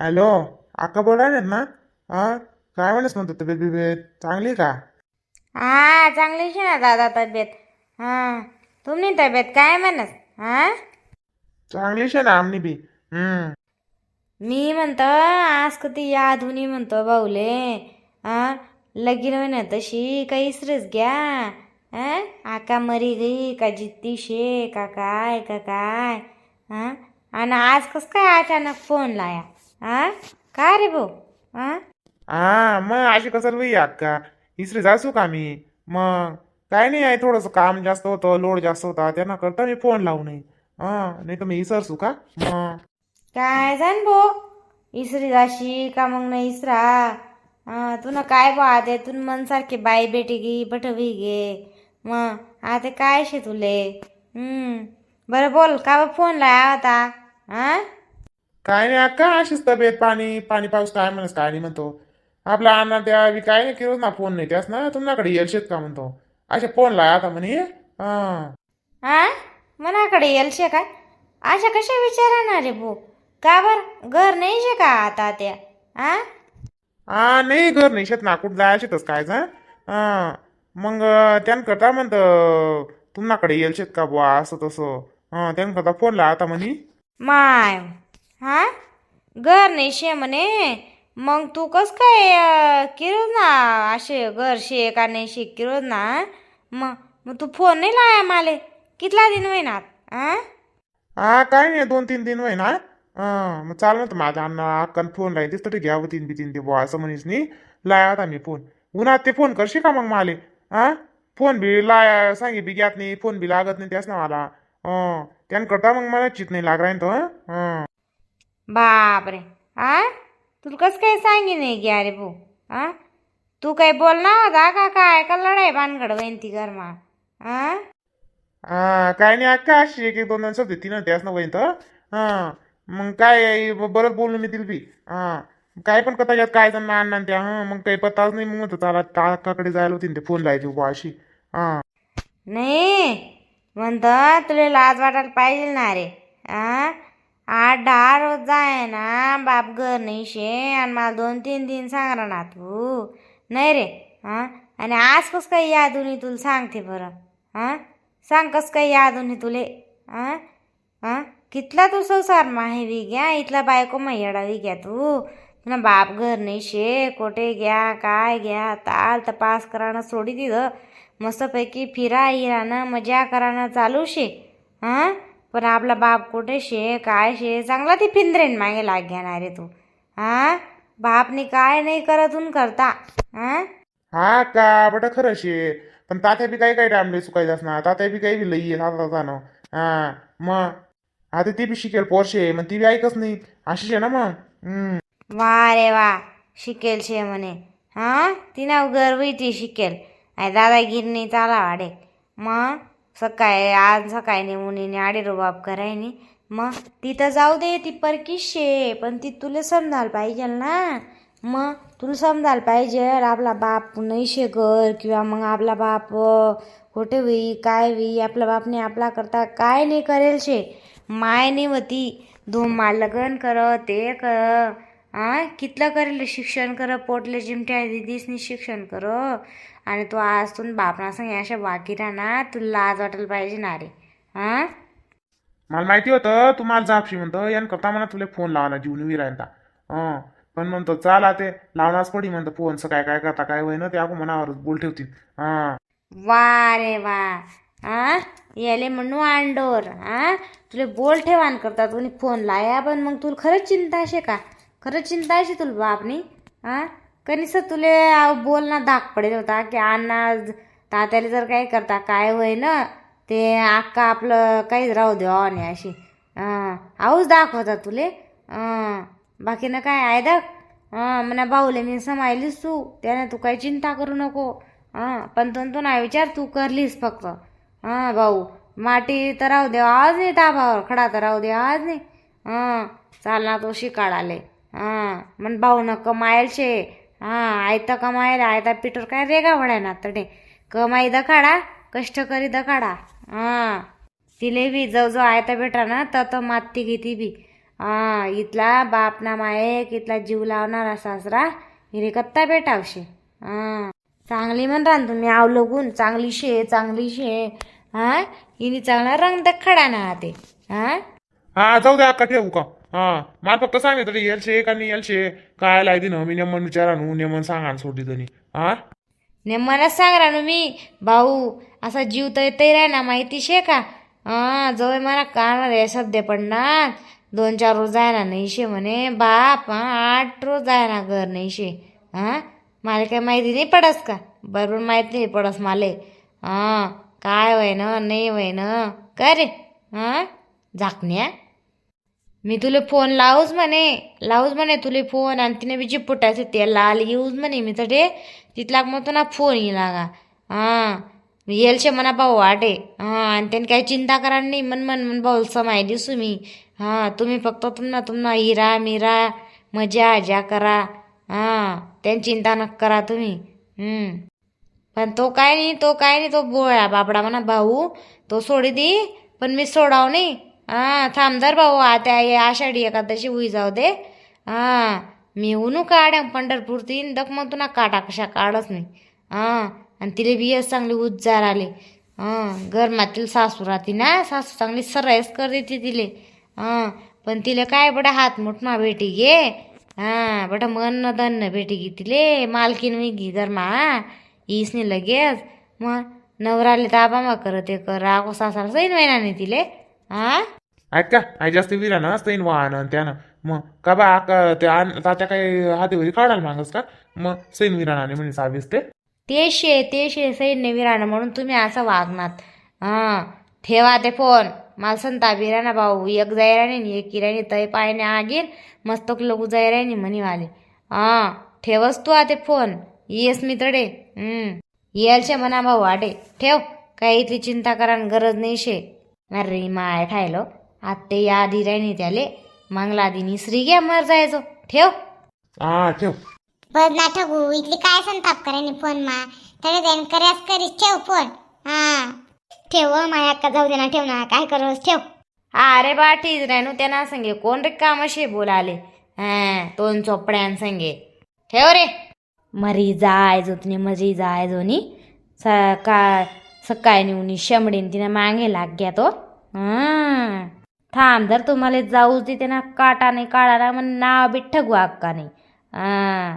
Hello अक्का बोलायला ना? हा काय म्हणस म्हणतो तब्येत बिब्येत? चांगली का? हा चांगलीच आहे ना दादा तब्येत. हा तुम्ही तब्येत काय म्हणस हा? चांगलीच आहे ना आमनी बी. हम्म. मी म्हणतो आज कधी यादुनी म्हणतो बाऊले हा लगीन होईना तशी काही इसरच घ्या. हा आका मरी गई का जित्ती शे का काय का काय? हा आणि आज कस काय अचानक फोन लाया? हा काय रे भाऊ? हा हा मग अशी कसं बाई अक्का इसरी जासू का मी? मग? काय नाही आहे थोडंसं काम जास्त होतं लोड जास्त होता त्यांना करता मी फोन लावू नये हा नाही तर मी इसरसू का? मग? काय जाण भो इसरी जाशी का मग नाही इसरा? हा तुला काय बा ते तुन मन सारखे बाई बेटी गी बटवी गे. मग आता काय शे तुले? हम्म बरं बोल का बा फोन लाया होता? हा काय नाही अक्का अशीच तब्येत पाणी पाणी पाऊस काय म्हणस काय नाही म्हणतो. आपला अण्णा त्या बी काय नाही केलं ना फोन नाही त्यास ना तुमच्याकडे येलशेत का म्हणतो. अशा फोन लाय आता म्हणे. हा. हा मनाकडे येलशे काय? अशा कशा विचारणार रे भो? का बर? घर नाही शे का आता त्या? हा हा नाही घर नाही शेत ना कुठं जायचेतच काय जा हा मग त्यानकरता म्हणतं तुमच्याकडे येलशेत का बुवा असं तसं. हा त्यानकरता फोन ला आता म्हणे. माय हा? घर नाही शे म्हणे. मग तू कस काय अं, किरोज ना असे घर शे का नाही शे किरोज ना मग मग तू फोन नाही लाया माले. कितला दिन महिन्यात हा हा काय नाही दोन तीन दिन होय ना हा मग चाल ना तर माझ्या अण्णा अक्कान फोन लाईन तरी घ्यावं तीन बी तीन ते बुवा असं म्हणीस नी. लाय आता मी फोन उन्हात ते फोन करशील का मग माले? हा? फोन बी लाय सांगे बी घ्यात नाही फोन बी लागत नाही त्याच ना मला. हा मग मला चित नाही लाग राहीन तो हा? बापरे. हा तुला कसं काय सांगे नाही गे अरे भाऊ? हा तू काय बोलणार होता का काय? का लढाई भानगड वैन ती हा काय नाही अक्का अशी एक एक दोन दोन शब्द तीन त्याच ना वहीन तर. हा. मग काय बरंच बोलून मी तिला बी. हां. काय पण कथा घ्यात काय जण आणणार त्या हां. मग काही पत्ताच नाही मग म्हणतो त्याला जायला होती ना ते फोन लायची बुवा अशी. हां. नाही. म्हणत तुला लाज वाटायला पाहिजे ना रे. आ? आठ दहा रोज जाय ना बाप घर नाही शे आणि मला दोन तीन दिन सांगणार ना तू नाही रे. हा? आणि आज कस काय यादुनी तुला सांगते बरं? हां? सांग कस काय यादुनी तुले? हां हां कितला तू संसार माहे वी घ्या इथला बायको येडावी घ्या तू. तुला बाप घर नाही शे कोठे घ्या काय घ्या ताल तपास करानं सोडी तिथं मस्तपैकी फिरा हिरानं मजा करानं चालू शे. हां? पण आपला बाप कुठे शे काय शे चांगला ती फिंद्रेन मागे लाग घेणार रे तू. हां? बापनी काय नाही करतून करता. हां? हा का? बट खरं शे. पण तात्या बी काही काही टाइम लई चुकायचं असणार. तात्या बी काही बी लई आहे जाणं हा मग आता ती बी शिकेल पोरशे मग ती बी ऐकच नाही. अशीच आहे ना मग? हम्म. वा रे वा शिकेल शे म्हणे. हां? तिनं गर्वी ती शिकेल. आय दादागिरीने चाला वाडे. मग? सकाळी आज सकाळी ने मुनीने आडे रुबाब करायनी. मग? तिथं जाऊ दे ती परकीश शे पण ती तुला समजायला पाहिजे ना. मग? तुला समजायला पाहिजे आपला बाप नाही शे किंवा मग आपला बाप कुठे होई काय होई आपला बापने आपला करता काय नाही करेल शे. माय नाही होती. धूम मार कर ते कर. आ कितलं करेल शिक्षण कर पोटले चिमट्या दिदीसनी शिक्षण कर. आणि तू आज तू बापना सांग अशा बाकी ना तुला लाज वाटायला पाहिजे ना रे. हा मला माहिती होतं तुम्हाला जापशी म्हणतं यान करता मला तुला फोन लावला जीवन विरायला. हं. पण म्हणतो चाला ते लावणारच पडी. म्हणतो फोनचं काय काय करता काय होईना ते आपण मनावरच बोल ठेवतील. हा. वा रे वा. आ? याले म्हणू अंडोर आ? तुले बोल ठेवान करता तुम्ही फोन लाया पण मग तुला खरंच चिंता असे का? खरंच चिंता असे तुला बापनी? आ? कनिस तुले बोलना धाक पडेल होता की अण्णा तात्याला जर काय करता काय होय ना ते अक्का आपलं काहीच राहू दे आणि अशी. हां आऊच दाखवता तुले? हां बाकीनं काय आहे दग? हां म्हणा भाऊले मी समायलीस तू. त्याने तू काही चिंता करू नको. हां पण तू तू नाही विचार तू करलीस फक्त. हां भाऊ माटी तर राहू दे आज नाही ताबावर खडा तर राहू दे आज नाही. हां चाल ना तो शिकाळ आले हां म्हण भाऊ न कमायल शे हां आयता कमायला आयता पिटर काय रेगा वडाय ना तडे कमाई दखाडा कष्ट करी दखाडा. हां तिले बी जो जो आयता भेटा ना तर माती घेती बी. हां इथला बाप ना मायक इथला जीव लावणारा सासरा? हिरे कत्ता भेटावशे हां चांगली म्हणता ना तुम्ही आवलगून चांगली शे चांगली शे. हां हिने चांगला रंग दखाडा ना ते. हां? हा जाऊ दे अक्का ठेवू का? हा मला फक्त सांगितलं तरी येलशे का नाही येलशे काय लायदी ना मी नेमन विचारा नू नेमन सांगा सोडी तरी. हा? नेमनच सांग रानू मी भाऊ असा जीव तर येते राय ना माहिती शे का? हा जवळ मला कानावर हे शब्द पडणार. दोन चार रोज आहे ना नाही शे म्हणे. बाप आठ रोज आहे ना घर नाही शे हा? मला काय माहिती नाही पडस का? बरोबर माहिती नाही पडस माले. हां काय वय ना नाही वय ना काय रे. हा? झाकण्या. मी तुला फोन लावूच म्हणे. लावूच म्हणे तुले फोन. आणि तिने बी चिपटायचं ते लाल येऊच म्हणे मी तर ते तिथला मग तुला फोन येईल लागा हां. येलशे म्हणा भाऊ वाटे. हां आणि त्याने काही चिंता करा नाही मन मन मन भाऊ समाय दिसू मी. हां तुम्ही फक्त तुम्हाला तुम्हाला हिरा मिरा मजा आजा करा. हां त्यांची चिंता न करा तुम्ही. पण तो काय नाही तो काय नाही तो बोळा बाबडा म्हणा भाऊ. तो सोडी दे पण मी सोडाव नाही. हां थांबदार भाऊ आता ये आषाढी एकादशी हुई जाऊ दे. हां मी उनू काढ्या पंढरपूर तीन मग तुला काटा कशा काढच नाही. हां आणि तिला बियस चांगली उज्जार आले. हा गरमातील सासू राहती ना सासू चांगली सरस कर देते तिले. हा पण तिला काय बडा हात मोठमा भेटी गे हा बडा मन न भेटी गी तिले मालकीन मी घे गरमा. ईसने लगेच. मग नवराले ताबा मग करत ते कर रागो सासरा सैन महिना तिले. हां? ऐका आई जास्त विरा ना असतं वाहन आणि त्यानं. मग का बा आका ते आण तात्या काही हातीवरी काढायला मागस का? मग सैन विराणाने म्हणे सावीस ते. ते शे ते शे सैन्य विराणं म्हणून तुम्ही असं वागनात. हां ठेवा ते फोन. मला संता बिराना भाऊ एक जायराणी एक किराणी तय पायने आगीन मस्त लगू जायराणी म्हणी वाले हां ठेवस तू ते फोन. येस मी तडे हम्म. येलशे म्हणा भाऊ आडे. ठेव. काही इथली चिंता करान गरज नाही शे अरे माय खायलो. आत्ते या आधी राहिनी त्याले. मंगला दिनी श्री घ्या मर जायचो. ठेव. हा ठेव. बस ना ठगू. इथली काय संताप करायनी फोन मा? तळे जाईन कर्यास करीस ठेव फोन. हा. ठेव माया अक्का जाऊ दे ना ठेव ना काय करस ठेव. अरे बा ठीक राहू त्यांना संगे कोण रे कामाशी बोलाले? हा दोन चोपड्यां संगे. ठेव रे. मरी जाय जो तिने मरी जाय जो नी सकाळ सकाळी निवणी शमडीन तिने मागे लाग गया तो. हं. थांब जर तुम्हाला जाऊच दे त्यांना काटा नाही काढायला मग नाव बी ठगू अक्का नाही हा.